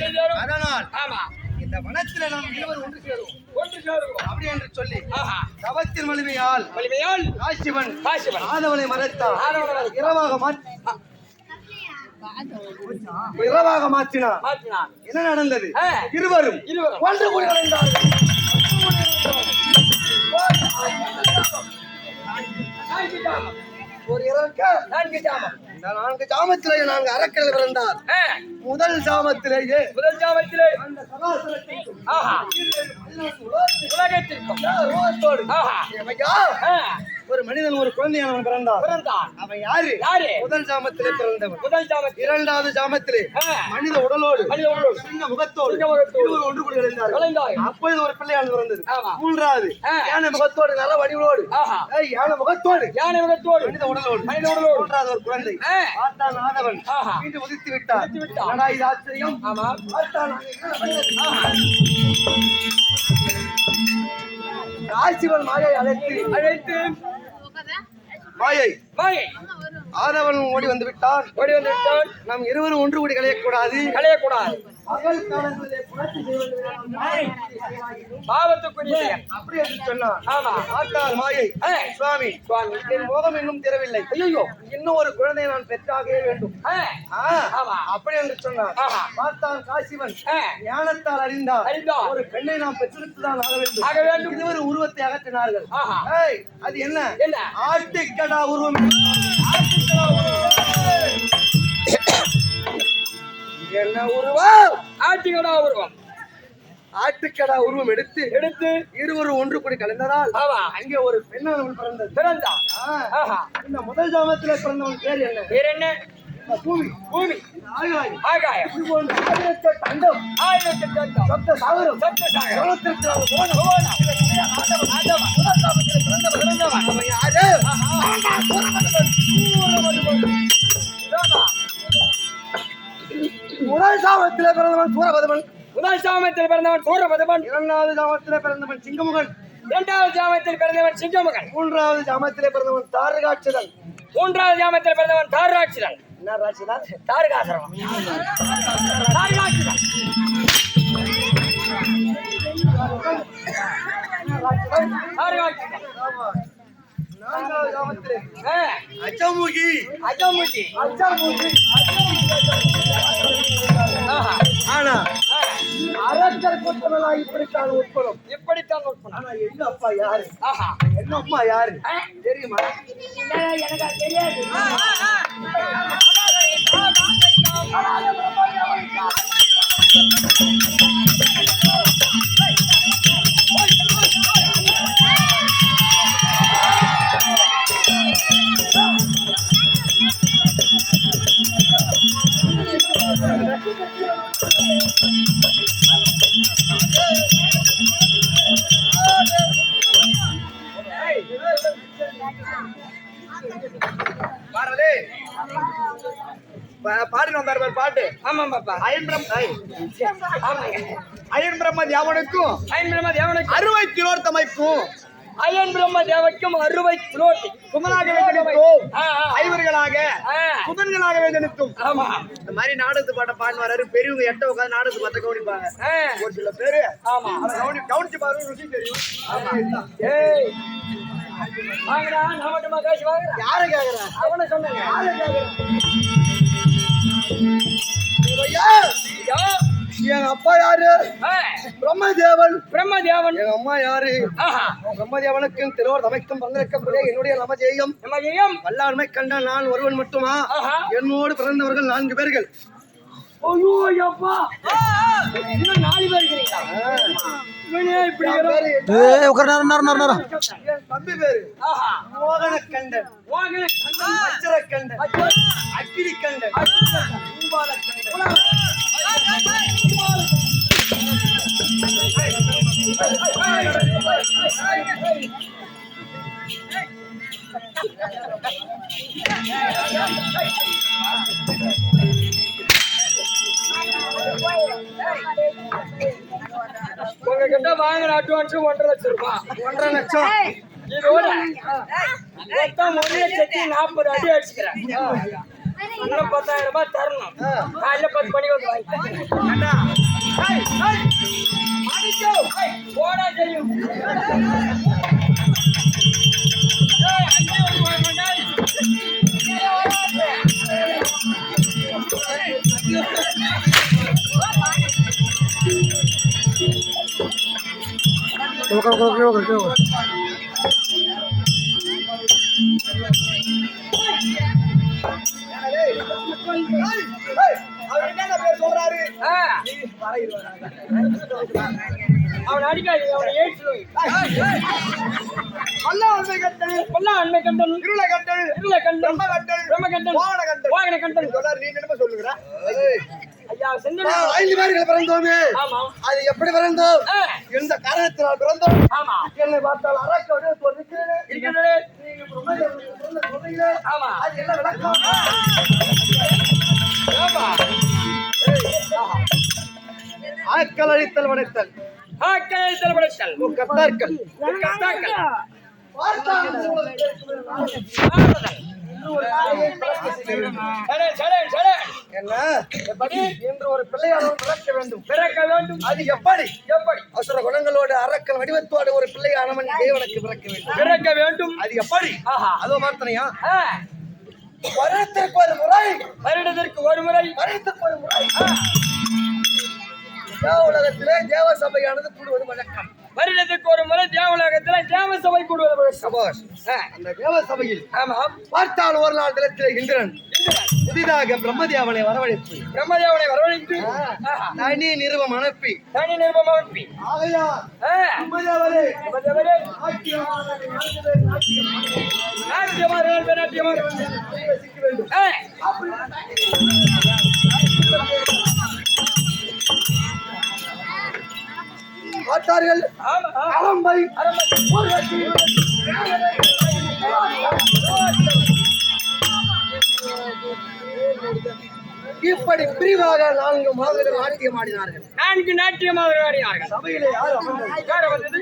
செய்தாலும் அதனால் ஆமா. இந்த வனத்திலே நாம் இருவர் ஒன்று சேருவோம். ஒன்று சேருவோம். அப்படி என்று சொல்லி தவத்தின் வலிமையால் வலிமையால் காசிவன் காசிவன் ஆதவனை மறைத்தான். ஆதவனை. இரவாக மாற்றி இரவாக மாற்றினான். என்ன நடந்தது. இருவரும் இருவரும். ஒன்று கூடி ஜாமம். ஒரு இறக்க நான்கு ஜாமம். நான்கு ஜாமத்திலேயே நான்கு அறக்கல் பிறந்தார் முதல் ஜாமத்திலேயே முதல் ஜாமத்திலே. அந்த சராசரத்திற்கும் ஆஹா. உலகத்திற்கும் ஆஹா. ஒரு மனிதன் ஒரு குழந்தையானவன் பிறந்தான். பிறந்தான். அவன் யாரு? யாரு? முதல் ஜாமத்திலே பிறந்தவன். முதல் ஜாமத்தில். இரண்டாவது ஜாமத்திலே மனித உடலோடு மனித உடலோடு. சிங்க முகத்தோடு முகத்தோடு. இருவர் ஒன்று கூடி விளைந்தார்கள். அப்பொழுது ஒரு பிள்ளையானது பிறந்தது. மூன்றாவது. யானை முகத்தோடு நல்ல ஏய், யானை முகத்தோடு. யானை உலகத்தோடு மனித உடலோடு. மனித உடலோடு. மூன்றாவது ஒரு குழந்தை. பார்த்தான் ஆதவன். மீண்டும் உதித்து விட்டார். என்னடா இது ஆச்சரியம்? ஆமா. பார்த்தான் ஆஹா. காசிவன் மாயை அழைத்து அழைத்து மாயை மாயை ஆதவன் ஓடி வந்து விட்டான் ஓடி வந்து விட்டான் நாம் இருவரும் ஒன்று கூடி கலையக்கூடாது. களையக்கூடாது பாவத்துக்குரிய. அப்படி என்று ஆமா. மாயை. ஆ, சுவாமி. சுவாமி. என் மோகம் இன்னும் தெரவில்லை ஐயோ இன்னும் ஒரு குழந்தையை நான் பெற்றாகவே வேண்டும். அப்படி என்று சொன்னான் ஆஹா. பார்த்தான் காசிவன் ஞானத்தால் அறிந்தார். அறிந்தார். ஒரு பெண்ணை நாம் பெற்றெடுத்துதான் ஆக வேண்டும். ஆக வேண்டும். இது ஒரு உருவத்தை அகற்றினார்கள். அது என்ன? என்ன? ஆட்டுக்கடா உருவம். என்ன உருவம்? ஆட்டிகடா உருவம். ஆட்டுக்கடா உருவம் எடுத்து எடுத்து இருவரும் ஒன்று கூடி கலந்ததால் அங்கே ஒரு பெண்ணானவள் பிறந்தது. ஆஹா. இந்த முதல் ஜாமத்திலே பிறந்தவன் பேர் என்ன? வேற என்ன? பூமி. பூமி. ஆகாயம். ஆகாயம். அண்டம் ஆயிரத்தி தந்தம் சப்த சாகரம். சப்த பிறந்தவன். பிறந்தவன். முதல் ஜாமத்திலே பிறந்தவன் சூரபதமன். முதல் சாமத்தில் பிறந்தவன் சூரபதமன். இரண்டாவது ஜாமத்திலே பிறந்தவன் சிங்கமுகன். இரண்டாவது ஜாமத்தில் பிறந்தவன் சிங்கமகன். மூன்றாவது ஜாமத்திலே பிறந்தவன் தாரகாட்சதன். மூன்றாவது ஜாமத்தில் பிறந்தவன் தாராட்சிதன் என்ன ராட்சதன்? தாரகாசுரன். தாரகாசுரன். ஆமா. நான்காவது ஜாமத்திலே ஆ, அச்சமுகி. ஆனா ஆ, அரக்கர் கூட்டமெல்லாம் இப்படித்தான் உட்படும். இப்படித்தான் நோக்கணும் ஆனா எங்க அப்பா யாரு? ஆஹா. என்ன அம்மா யாரு? தெரியுமா? எனக்கு தெரியாது. பாரதே. பா- பாடின வந்தாரு பாரு பாட்டு. ஆமாம் பாப்பா அயன் பிரம் அயன் பிரம்ம தேவனுக்கும் ஐயன் பிரம்ம தேவனுக்கு அறுவை திரோர்த்தமைக்கும் அயன் பிரம்ம தேவனுக்கும் அறுவை துரோட்டி குமராக வேதனிக்கும் ஆ, ஆ. ஐவர்களாக குமரர்களாக வேதனிக்கும் ஆமா. இந்த மாதிரி நாடகத்து பாட்ட வராரு. பெரியவங்க எட்ட உட்காந்து நாடகத்து பார்த்த கவனிப்பாங்க. ஒரு சில பேரு ஆமா. கவனி கவனிச்சு பாரு ருசி தெரியும். ஏய். வாங்கடா நான் மட்டுமா காசு வாங்குறேன்? யாரை கேக்குறேன் அவனை யாரை எங்க அப்பா யாரு? பிரம்மதேவன். பிரம்ம தேவன் எங்க அம்மா யாரு? பிரம்மதேவனுக்கும் திருவோர் தமைக்கும் பங்கிருக்கக்கூடிய என்னுடைய நமஜெயம் நம்ம ஐயம் வல்லாண்மை கண்ட நான் ஒருவன் மட்டுமா? என்னோடு பிறந்தவர்கள் நான்கு பேர்கள். ஐயோ ஐயப்பா. இன்னும் நாலு பேர் இருக்கிறீங்களா? இவனே இப்படி இருக்கிறான். என் தம்பி பேரு. ஆஹா. மோகன கண்டன் வாங்க வச்சர கண்டன் அக்கினி கண்டன் பூபால கண்டன் உங்ககிட்ட வாங்கின அட்வான்ஸ் ஒன்றரை லட்சம் ரூபாய் ஒன்றரை லட்சம். இதோட மொத்தம் ஒரு லட்சத்தி நாற்பது அடி அடிச்சுக்கிறேன். இன்னும் பத்தாயிரம் ரூபாய் தரணும். ஆ. காலையில பத்து மணிக்கு வந்து வாங்கிக்கிறேன். போடா தெரியும். ஏய், ஏய், அவர் என்னென்ன பேர் அவன் அடிக்காது அவன் ஏற்று அல்லா உண்மை கட்டல் கொல்லா அண்மை கண்டன் இருள கட்டல் இருள கண்டன் பிரம்ம கட்டல் பிரம்ம கண்டன் வாகன கட்டல் வாகன கண்டன் சொல்றாரு நீ என்னமா சொல்லுகிறா ஐந்து பிறந்தோமே. ஆமா. அது எப்படி பிறந்தோம். எந்த காரணத்தினால் பிறந்தோம். என்னை பார்த்தால் சொல்றீங்களே ஆமா. அது என்ன விளக்கம்? ஆமா. ஆட்கள் அழித்தல் வடைத்தல் ஆக்களை செலவழித்தல் கத்தார்கள். கத்தாக்கள் பார்த்தால் சடே சடே என்ன? எப்படி? என்று ஒரு பிள்ளையாளர் பிறக்க வேண்டும். பிறக்க வேண்டும். அது எப்படி? எப்படி? அசுர குணங்களோடு அரக்கல் வடிவத்தோடு ஒரு பிள்ளையானவன் தேவனுக்கு பிறக்க வேண்டும். பிறக்க வேண்டும். அது எப்படி? ஆஹா. அதோ மாத்தனையா வருடத்திற்கு ஒரு முறை. வருடத்திற்கு ஒரு முறை. வருடத்திற்கு ஒரு முறை. உலகத்திலே தேவ சபையானது கூடுவது வழக்கம். வருடத்திற்கு ஒரு முறை தேவலோகத்துல தேவ சபை கூடுவது. சபாஷ் அந்த தேவ சபையில் ஆமா பார்த்தால் ஒரு நாள் தினத்திலே இந்திரன். புதிதாக பிரம்மதேவனை வரவழைப்பு. பிரம்மதேவனை வரவழைத்து தனி நிறுவம் அனுப்பி. தனி நிருபம் அனுப்பி. ஆகையா பிரம்மதேவரே பிரம்மதேவரே, சிக்க வேண்டும். பார்த்தார்கள் அலம்பை. இப்படி பிரிவாக நான்கு மாதங்கள் நாட்டியம் ஆடினார்கள். நான்கு நாட்டியமாக ஆடினார்கள். சபையிலே யார்? யார வந்தது.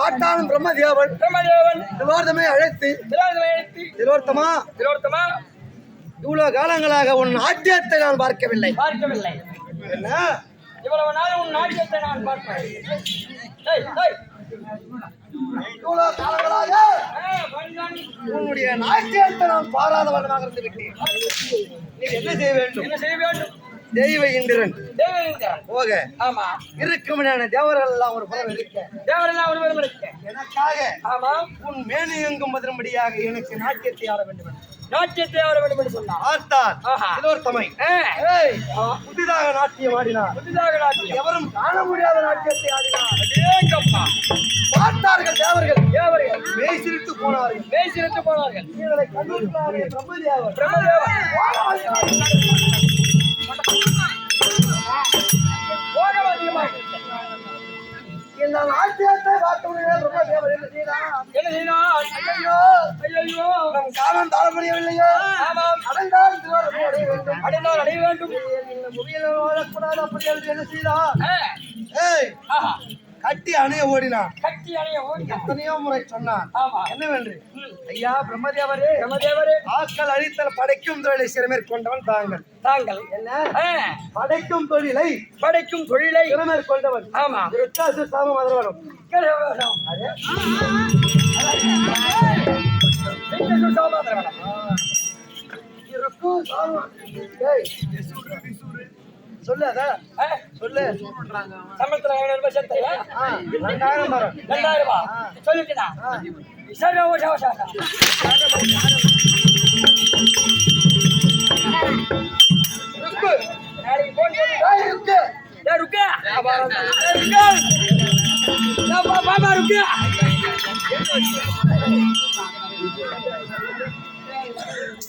பார்த்தாலும் பிரம்மதேவன். பிரம்மதேவன். திலோர்த்தமை அழைத்து. திலோர்த்தமா? திலோத்தமா இவ்வளவு காலங்களாக உன் ஆத்தியத்தை நான் பார்க்கவில்லை. பார்க்கவில்லை. என்ன? இவ்வளவு நாள் உன் நாட்டியத்தை நான் பார்ப்பேன். இவ்வளவு காலங்களாக. உன்னுடைய நாட்டியத்தை நான் பாராதவனாக இருந்து விட்டேன் நீ என்ன செய்ய வேண்டும்? என்ன செய்ய வேண்டும்? தெய்வ இந்திரன். போக. ஆமா. இருக்கும் தேவர்கள் எல்லாம் ஒரு இருக்க. தேவரெல்லாம் ஒரு இருக்கேன் எனக்காக ஆமா. உன் மேனி எங்கும் பதிலும்படியாக எனக்கு நாட்டியத்தை ஆட வேண்டும் நாட்டியத்தை ஆட வேண்டும் என்று சொன்னார். பார்த்தார் ஆஹா. திலோர்த்தமை ஆ, ஏய். புதிதாக நாட்டியம் ஆடினார். புதிதாக நாட்டியம். எவரும் காண முடியாத நாட்டியத்தை ஆடினார். அடேங்கப்பா. பார்த்தார்கள் தேவர்கள். தேவர்கள். மெய் சிரித்து போனார்கள். பேசிட்டு போனார்கள். இதனை கண்டுள்ளாரே பிரம்மதேவர். இந்த நாட்டியத்தை பார்த்தவுடனே பிரம்மதேவர் என்ன செய்தார் என்ன செய்யணும் ஐயோ ஐயோ நம் காலம் தாழ முடியவில்லையோ. ஆமாம். அடைந்தால் திருவருள் அடைய வேண்டும். அடைந்தால் அடைய வேண்டும். இந்த முறையில் வாழக்கூடாது அப்படி என்ன ஆ, ஏய் ஆஹா. கட்டி அணைய ஓடினான். கட்டி அணைய ஓடி எத்தனையோ முறை சொன்னான். ஆமா. என்னவென்று ம். ஐயா பிரம்மதேவரே. பிரம்மதேவரே. ஆக்கள் அழித்தல் படைக்கும் தொழிலை சிறமேற்கொண்டவன் தாங்கள். தாங்கள். என்ன? படைக்கும் தொழிலை படைக்கும் தொழிலை சிறமேற்கொண்டவன் ஆமா. விருத்தாசு சாமம் அதர்வனம் கரவரம். விஷ்ணு சோமாதரவனம். இருக்கு சாமம். ஏய் சொல்லு அத. ஆ, சொல்லு. சம்பளத்துல ரூபாய் சேர்த்தையா? ரெண்டாயிரம் ரெண்டாயிரம் ரூபாய். சரி, சரி.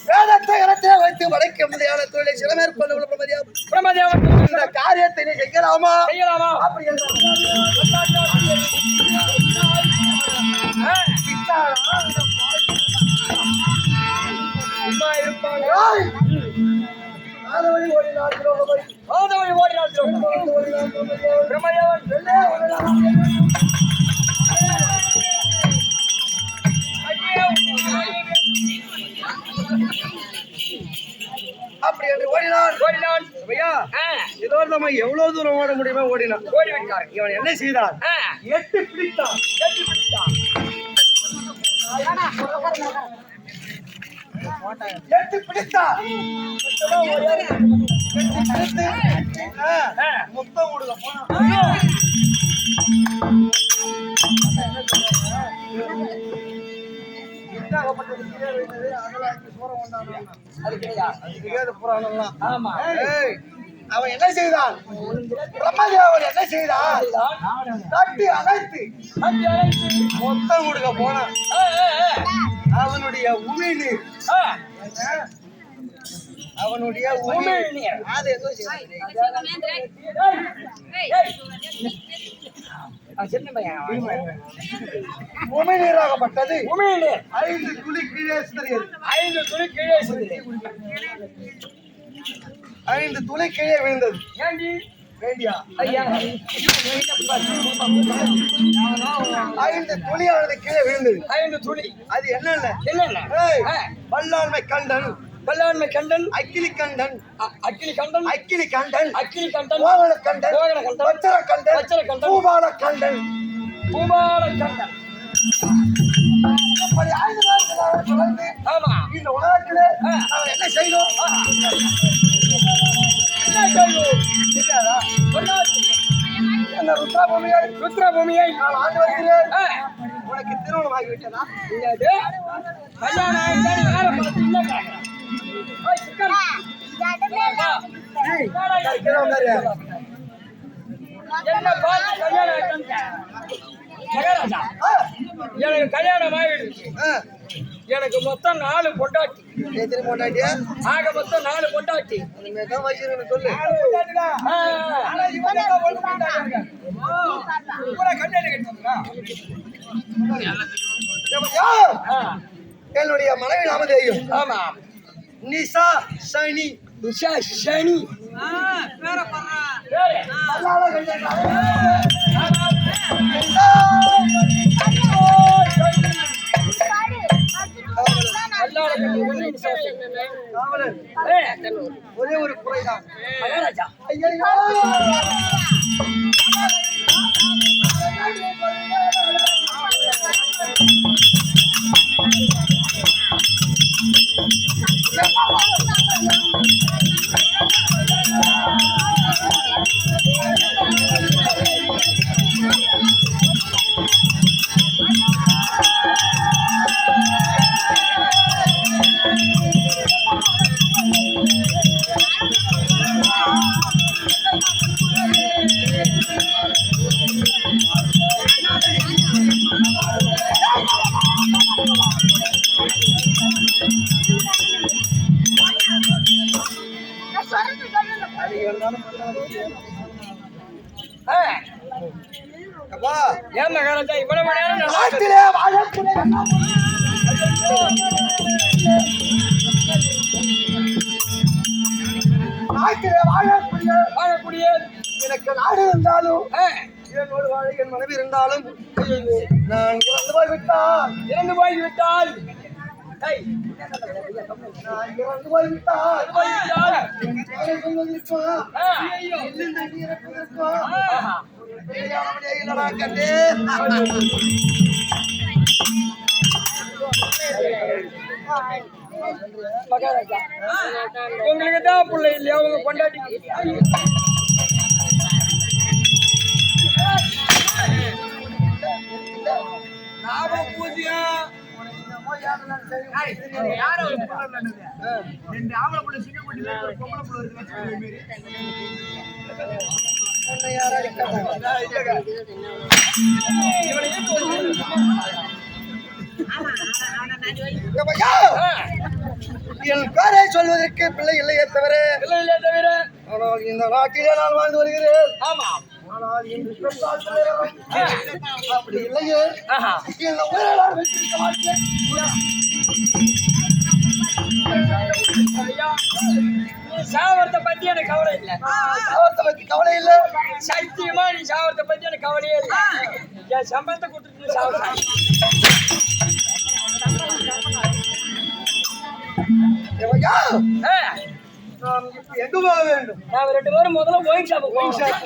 வேதத்தை இடத்தை வைத்து படைக்க முடியாத தொழிலை சிறமேற்கொண்டவன் பிரம்மதேவன் பிரம்மதேவன் இந்த காரியத்தை நீ செய்யலாமா? செய்யலாமா? அப்படி என்று ஆ, நம்ம எவ்வளவு தூரம் ஓட முடியுமோ ஓடினான் ஓடிவிட்டான் இவன் என்ன செய்தான் எட்டு பிடித்தான். எட்டி பிடித்தான். எட்டு பிடித்தான். முத்தம் கொடுக்க. அது புராணம்லாம். ஆமா. அவன் என்ன செய்தான்? பிரம்மதேவன் என்ன செய்தான்? தட்டி அழைத்து மொத்தம் கொடுக்க போனான். அவனுடைய உமிழ்நீர். அவனுடைய உமிழ் உமிழ்நீர். அது பையன் உமிழ்நீராகப்பட்டது. உமிழ்நீர். ஐந்து துளி கீழே சிதறியது. ஐந்து துளி கீழே. ஐந்து துளி கீழே விழுந்தது. ஏண்டி? வேண்டியா? ஐயா, ஐந்து துளியானது கீழே விழுந்தது. ஐந்து துளி. அது என்னென்ன? என்னென்ன? வல்லாண்மை கண்டன். கல்லாண்மை கண்டன். அக்கினி கண்டன். அ- அக்கினி கண்டன். அக்கினி கண்டன். அக்கினி கண்டன். மோகன கண்டன். மோகன கண்டன், வச்சர கண்டன். வச்சர கண்டன், பூபால கண்டன். பூபால கண்டன். நாட்களாக தொடர்ந்து ஆமா. இந்த உலகத்திலே என்ன செய்தோம் இந்த ருத்ராபூமியை ருத்ரபூமியை நான் ஆண்டு வருகிறேன் ஆ, உனக்கு திருமணம் ஆகிவிட்டதா? கல்யாணம் ஆயிடுச்சான்னு வேற பார்த்து இல்ல. என்ன பார்த்து கல்யாணம் கேக்குறேன். மகாராஜா எனக்கு கல்யாணம் ஆயிடுச்சு ஆ. எனக்கு மொத்தம் நாலு பொண்டாட்டி. ஏய், திரும்ப கொண்டாட்டியா? ஆக மொத்தம் நாலு பொண்டாட்டி. தான் வச்சிருக்கேன்னு சொல்லு. என்னுடைய மனைவி நாமதேயம் ஆமா. நிசா சனி உஷா சனி வேற. அல்லாத ஒரே ஒரு குறைதான் மகாராஜா ஐயையோ! நல்லா இருக்கு? நாட்டிலே வாழக்கூடிய வாழக்கூடிய எனக்கு நாடு இருந்தாலும் என்னோடு வாழ என் மனைவி இருந்தாலும் நான் இறந்து போய்விட்டால் இறந்து போய்விட்டால் உங்களுக்கு தான் பிள்ளை இல்லையா? உங்க பொண்டாட்டி லாப என் பேரை சொல்வதற்கு பிள்ளை இல்லையே தவிர இல்லை இல்லை தவிர. ஆனால் இந்த நாட்டிலே நான் வாழ்ந்து வருகிறேன். ஆமா ஆனால் இன்று அப்படி இல்லையே. வைத்திருக்க மாட்டேன். சாவரத்தை பத்தி எனக்கு கவலை இல்லை. அவர்த்த பத்தி கவலை இல்லை. சத்தியமா நீ சாவரத்தை பத்தி எனக்கு கவலையே இல்லை. என் சம்பளத்தை கொடுத்துட்டு நீ சாவர ஐயா, ஆ, நாம் இப்ப எங்க போக வேண்டும்? நாம ரெண்டு பேரும் முதல்ல ஒயின் ஷாப் ஒயின் ஷாப்